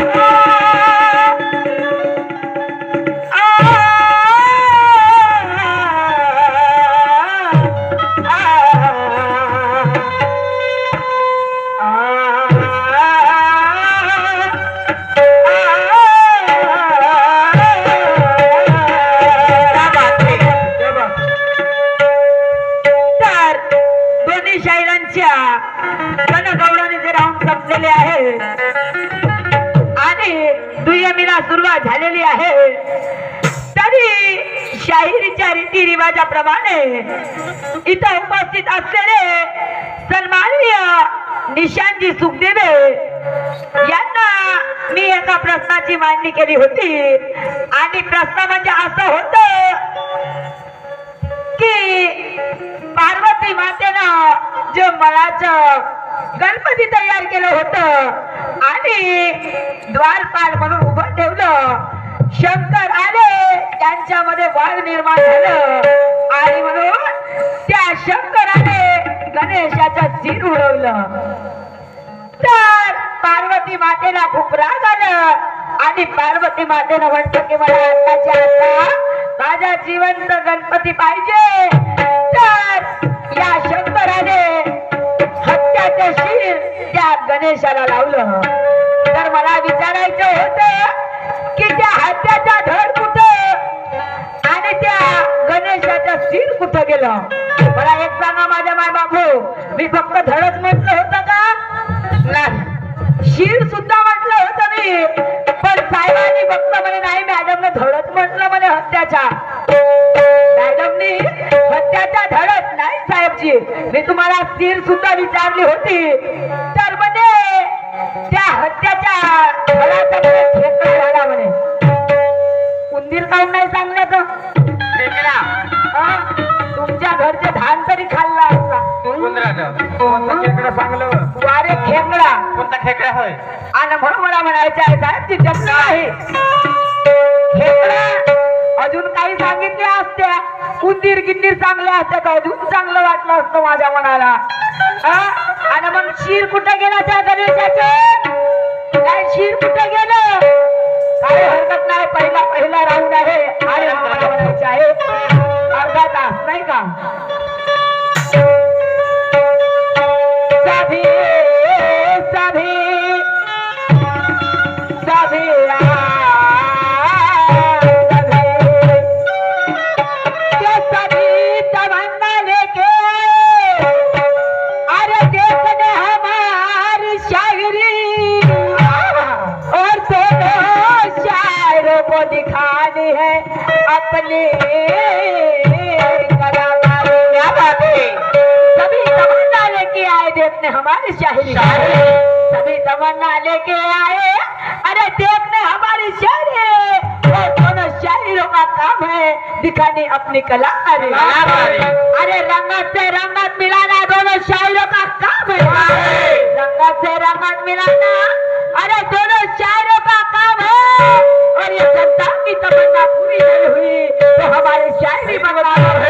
तर रीतिरिवाजाप्रमाणे इथं उपस्थित असलेले सन्माननीय निशांजी सुखदेवे यांना मी एका प्रश्नाची मांडणी केली होती. आणि प्रश्न म्हणजे असं होतं की पार्वती मातेनं जे मलाच गणपती तयार केलं होतं आणि द्वारपाल म्हणून उभं ठेवलं शंकर आले. त्यांच्यामध्ये वाद निर्माण झालं. आणि म्हणून त्या शंकराने गणेशाचं जीर उडवलं. तर पार्वती मातेला खूप राग आलं. आणि पार्वती मातेनं म्हणत की मला आताच्या आता माझ्या जिवंत गणपती पाहिजे. तर या शंकराने हत्याचे शिर त्या गणेशाला लावलं. तर मला विचारायचं होतं की त्या हत्याचा धड कुठं? आणि त्या गणेशाचा शिर कुठं गेलं? मला एक सांगा माझ्या माय बाबू मी फक्त धडच म्हटलं होतं का? नाही. शिर सुद्धा म्हटलं होतं मी पण साहेबांनी फक्त म्हणे नाही मॅडमने धडच म्हटलं म्हणे हत्याचा. मॅडमनी हत्याचा धडच नाही साहेबजी मी तुम्हाला शिर सुद्धा विचारली होती. तर म्हणे त्या हत्याच्या धडाचा म्हणे ठेका झाला म्हणे. उंदीर काऊन नाही हा? तुमच्या घरचे धान तरी खाल्ला असला कोणतं खेकडं चांगलं वारे खेकडा. कोणता खेकडा होय? आणि म्हणून मला म्हणायचं आहे साहेब ती जमलं आहे. खेकडा अजून काही सांगितल्या असत्या. उंदीर गिंदीर चांगल्या असत्या तर अजून चांगलं वाटलं असतं माझ्या मनाला. हा? आणि मग शिर कुठं गेला त्या गणेशाचे? काय शिर कुठं गेलं? काय हरकत नाही पहिला पहिला राऊंड आहे. आणि मला आहे. अर्धा तास नाही का? सभी सभी देखने हमारी शायरी सभी तमन्ना लेके आए। अरे देखने हमारी शायरी और दोनों शायरों का काम है दिखानी अपनी कला। अरे। अरे रंगत से रंगत मिलाना दोनों शायरों का काम है। रंगत से रंगत मिलाना। अरे दोनों शायरों हमारी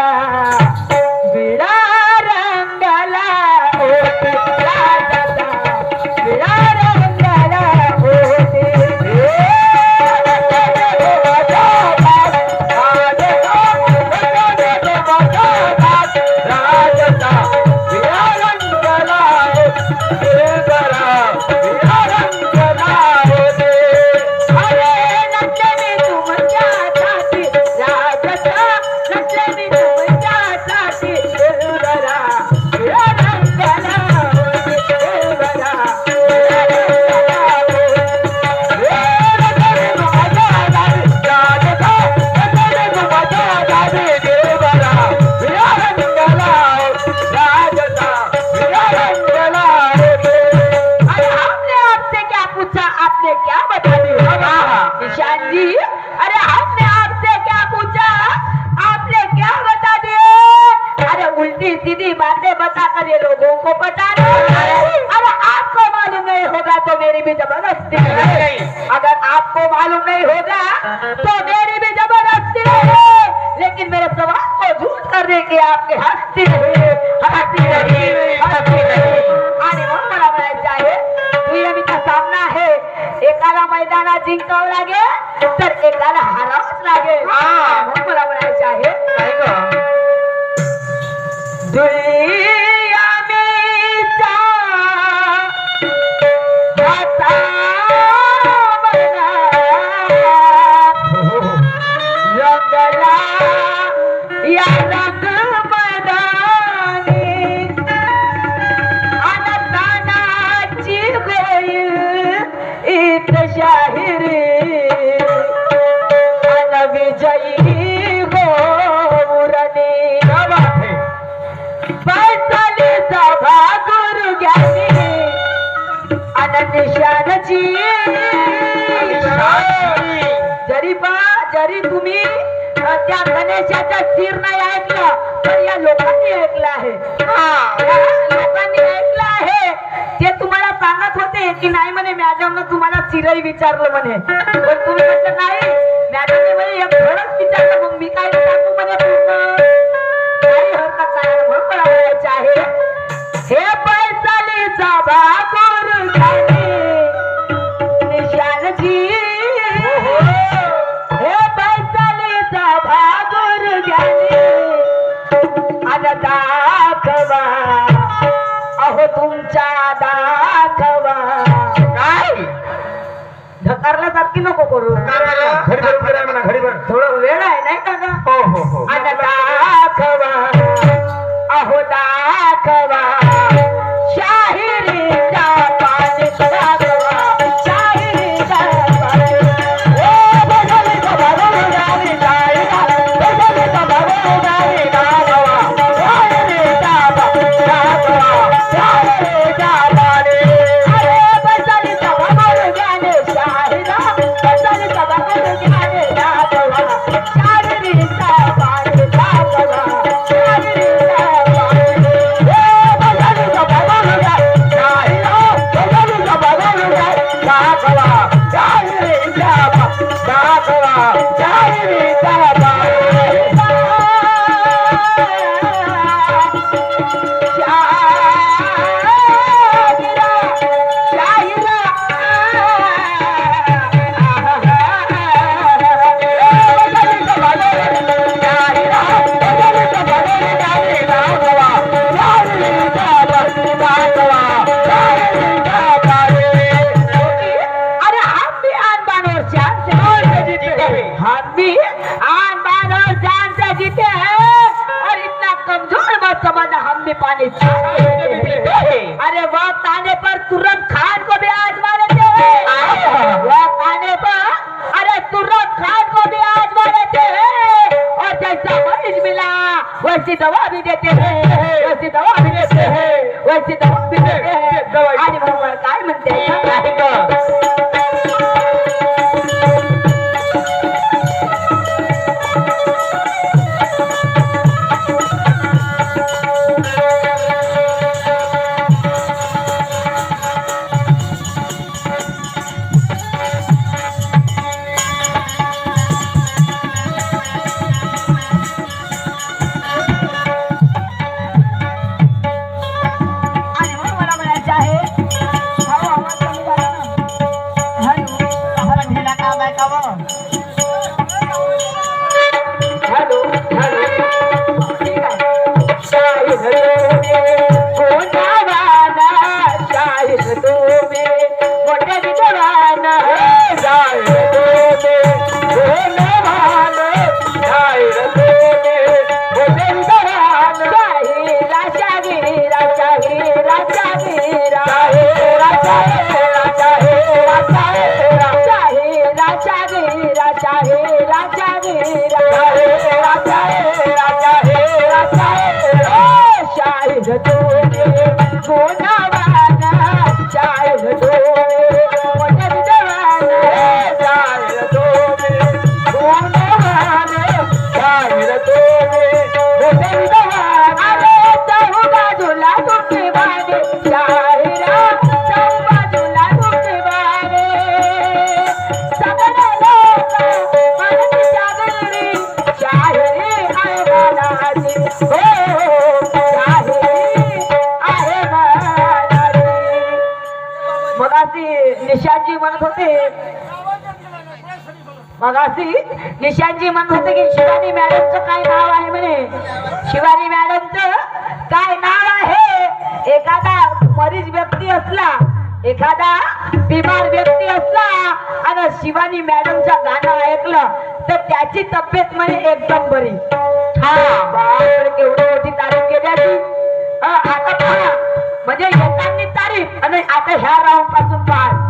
Tchau. तिलाही विचारलं म्हणे. पण तुम्ही म्हटलं नाही चारत छो न होते मग अशी निशांजी म्हणत होते की शिवानी मॅडमचं काय नाव आहे म्हणे. शिवानी मॅडमचं काय नाव आहे? एखादा मरीज व्यक्ती असला एखादा बिमार व्यक्ती असला आणि शिवानी मॅडमचा गाणं ऐकलं तर त्याची तब्येत म्हणे एकदम बरी. हा बापरे केवढी मोठी तारीफ केली आता पहा म्हणजे येतानी तारीफ आणि आता ह्या राऊंडपासून पहा.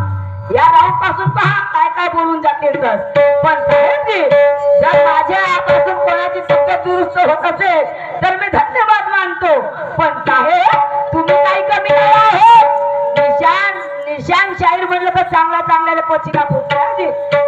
या राऊंडपासून पहा काय काय बोलून जातील तर. पण साहेबजी जर माझ्यापासून कोणाची तब्येत दुरुस्त होत असेल तर मी धन्यवाद मानतो. पण साहेब तुम्ही काही कमी नाही आहे निशान निशान शाहीर म्हणलं तर चांगला चांगल्याला पचिका पोचला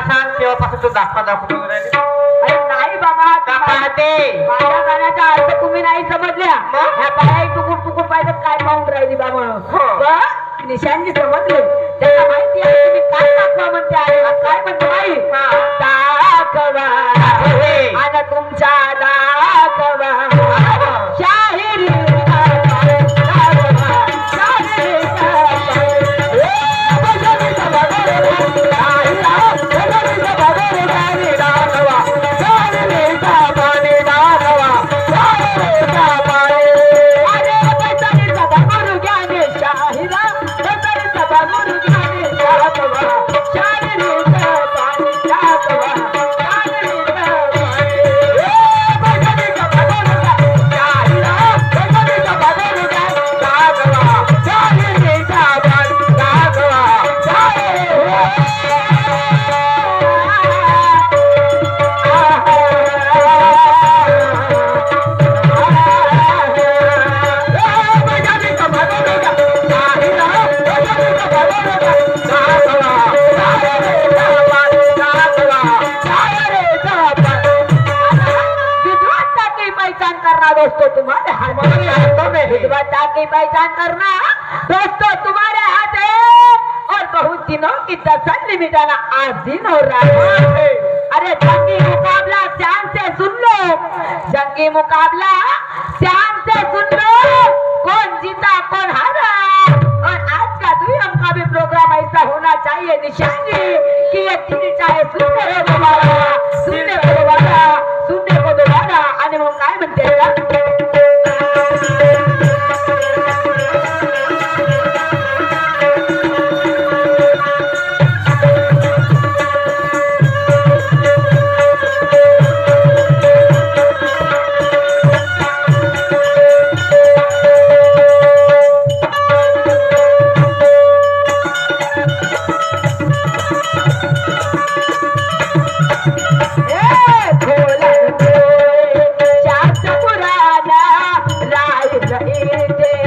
सांग तेव्हापासून तू दाखवा दाखवून राहिली अरे नाही बाबा का पाहते माझ्या गाण्याचा अर्थ तुम्ही नाही समजल्या. ह्या बाया टुकुर टुकुर पाहिजे काय पाहून राहिली बा म्हणून. हो. निशांनी समजले. त्यांना माहिती आहे तुम्ही काय दाखवा म्हणते आहे जंगी मुकाबला ध्यान से सुन लो कौन जीता कौन हारा. और आज का दुई हमका भी प्रोग्राम ऐसा होना चाहिए निशान রে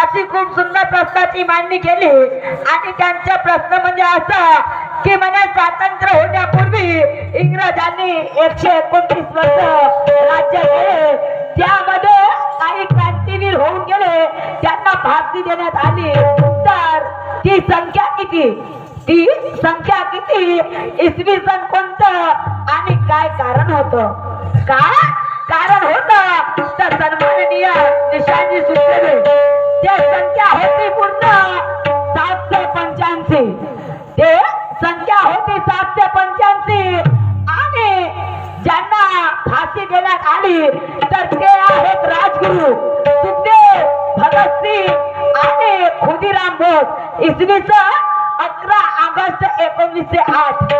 अशी खूप सुंदर प्रश्नाची मांडणी केली. आणि त्यांचा प्रश्न म्हणजे असा की म्हणे स्वातंत्र्य होण्यापूर्वी इंग्रजांनी एकशे एकोणतीस वर्ष राज्य केले. त्यामध्ये काही क्रांतीवीर होऊन गेले. त्यांना फाशी देण्यात आली. तर ती संख्या किती? ती संख्या किती? इसवी सन कोणतं? आणि काय कारण होतं? काय कारण होतं. तर सन्माननीय निशांजी सुचलेले ते संख्या होती पूर्ण सातशे पंच्याऐंशी. ते संख्या होती सातशे पंच्याऐंशी. आणि ज्यांना फाशी देण्यात आली तर ते आहेत राजगुरु सुखदेव भगतसिंग आणि खुदीराम बोस. इसवी सन अकरा ऑगस्ट एकोणीसशे आठ.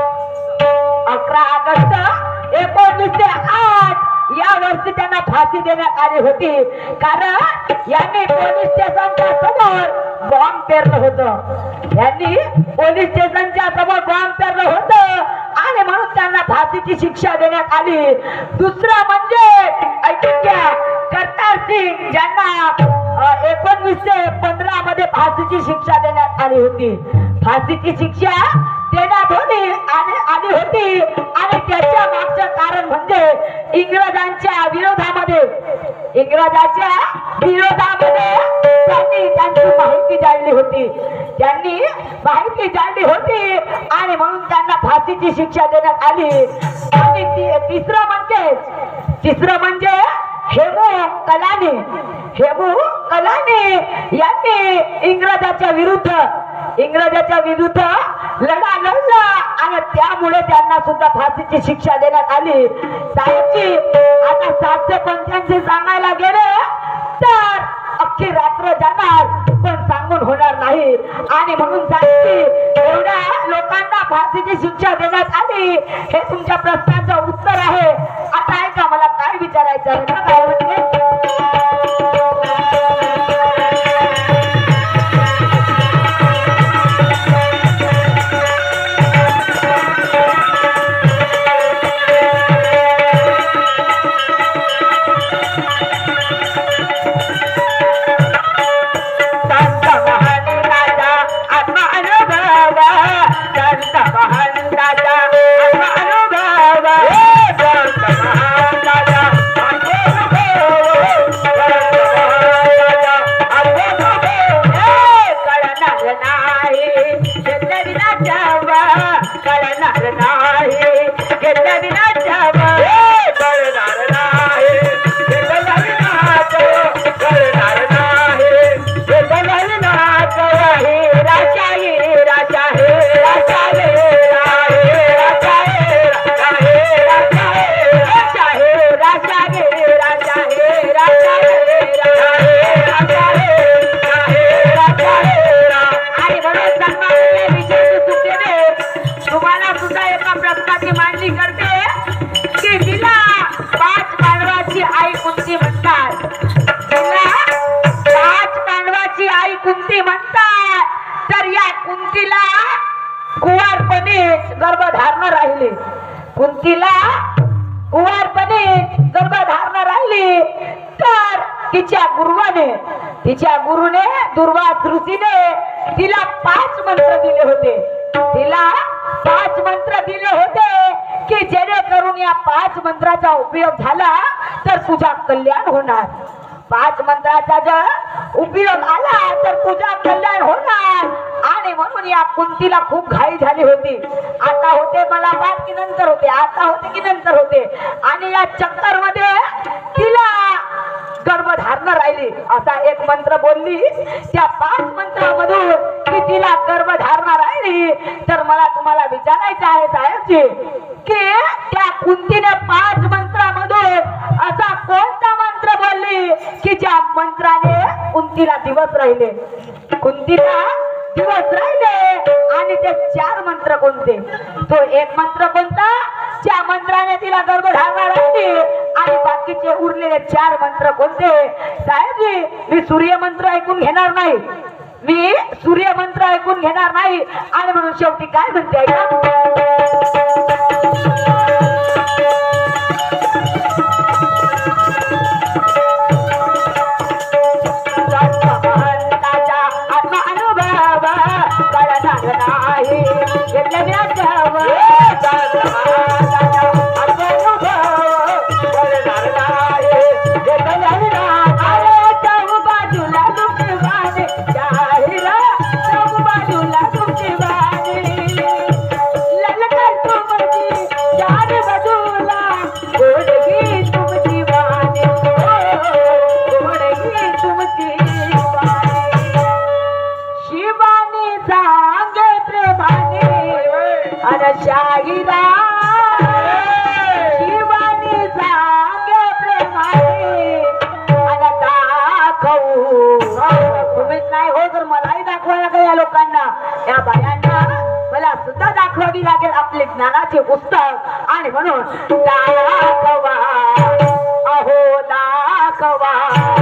अकरा ऑगस्ट एकोणीसशे आठ. या वर्षी त्यांना फाशी देण्यात आली होती. कारण यांनी पोलीस स्टेशनच्या समोर बॉम्ब पेरलं होतं. यांनी पोलीस स्टेशनच्या समोर बॉम्ब पेरलं होतं. आणि म्हणून त्यांना फाशीची शिक्षा देण्यात आली. दुसरं म्हणजे ऐकून करतार सिंग ज्यांना एकोणवीसशे पंधरा मध्ये फाशीची शिक्षा देण्यात आली होती. फाशीची शिक्षा देण्यात होती आणि आली होती. आणि त्याच्या मागचं कारण म्हणजे इंग्रजांच्या विरोधामध्ये इंग्रजाच्या विरोधामध्ये त्यांनी त्यांची माहिती जाळली होती. त्यांनी माहिती जाळली होती आणि म्हणून त्यांना फाशीची शिक्षा देण्यात आली. आणि तिसरं म्हणजे तिसरं म्हणजे हेमू कलानी हेमू कलानी यांनी इंग्रजाच्या विरुद्ध इंग्रजाच्या विरुद्ध लढा लढला आणि त्यामुळे त्यांना सुद्धा फाशीची शिक्षा देण्यात आली. साहेबची आता सातशे पंच्याऐंशी सांगायला गेले तर अख्खी रात्र जाणार पण सांगून होणार नाही. आणि म्हणून एवढ्या लोकांना फाशीची शिक्षा देण्यात आली. हे तुमच्या प्रश्नाचं उत्तर आहे. आता ऐका मला काय विचारायचं झाला तर तुझा कल्याण होणार. पाच मंत्राचा जर उपयोग आला तर तुझा कल्याण होणार. आणि म्हणून या कुंतीला खूप घाई झाली होती. आता होते मला पाच की नंतर होते आता होते की नंतर होते. आणि या चक्करमध्ये तिला गर्भधारण राहिली. असा एक मंत्र बोलली. त्या पाच मंत्रामधून की तिला गर्भधारण राहिली. तर मला तुम्हाला विचारायचं आहे साहेबजी की त्या कुंतीने पाच मंत्रामधून असा कोणता बोलली की ज्या मंत्राने कुंतीला दिवस राहिले कुंतीला दिवस राहिले आणि ते चार मंत्र कोणते तो एक मंत्र कोणता ज्या मंत्राने तिला गर्भधारणा राहिली आणि बाकीचे उरलेले चार मंत्र कोणते साहेबजी मी सूर्य मंत्र ऐकून घेणार नाही. मी सूर्य मंत्र ऐकून घेणार नाही. आणि म्हणून शेवटी काय म्हणते ऐका शाहिरा शिवानी जागे प्रेमाने. अन दाखवू तुम्हीच नाही हो तर मलाही दाखवायला लागेल या लोकांना. या बायांना मला सुद्धा दाखवावी लागेल आपले ज्ञानाचे पुस्तक. आणि म्हणून दाखवा. अहो दाखवा.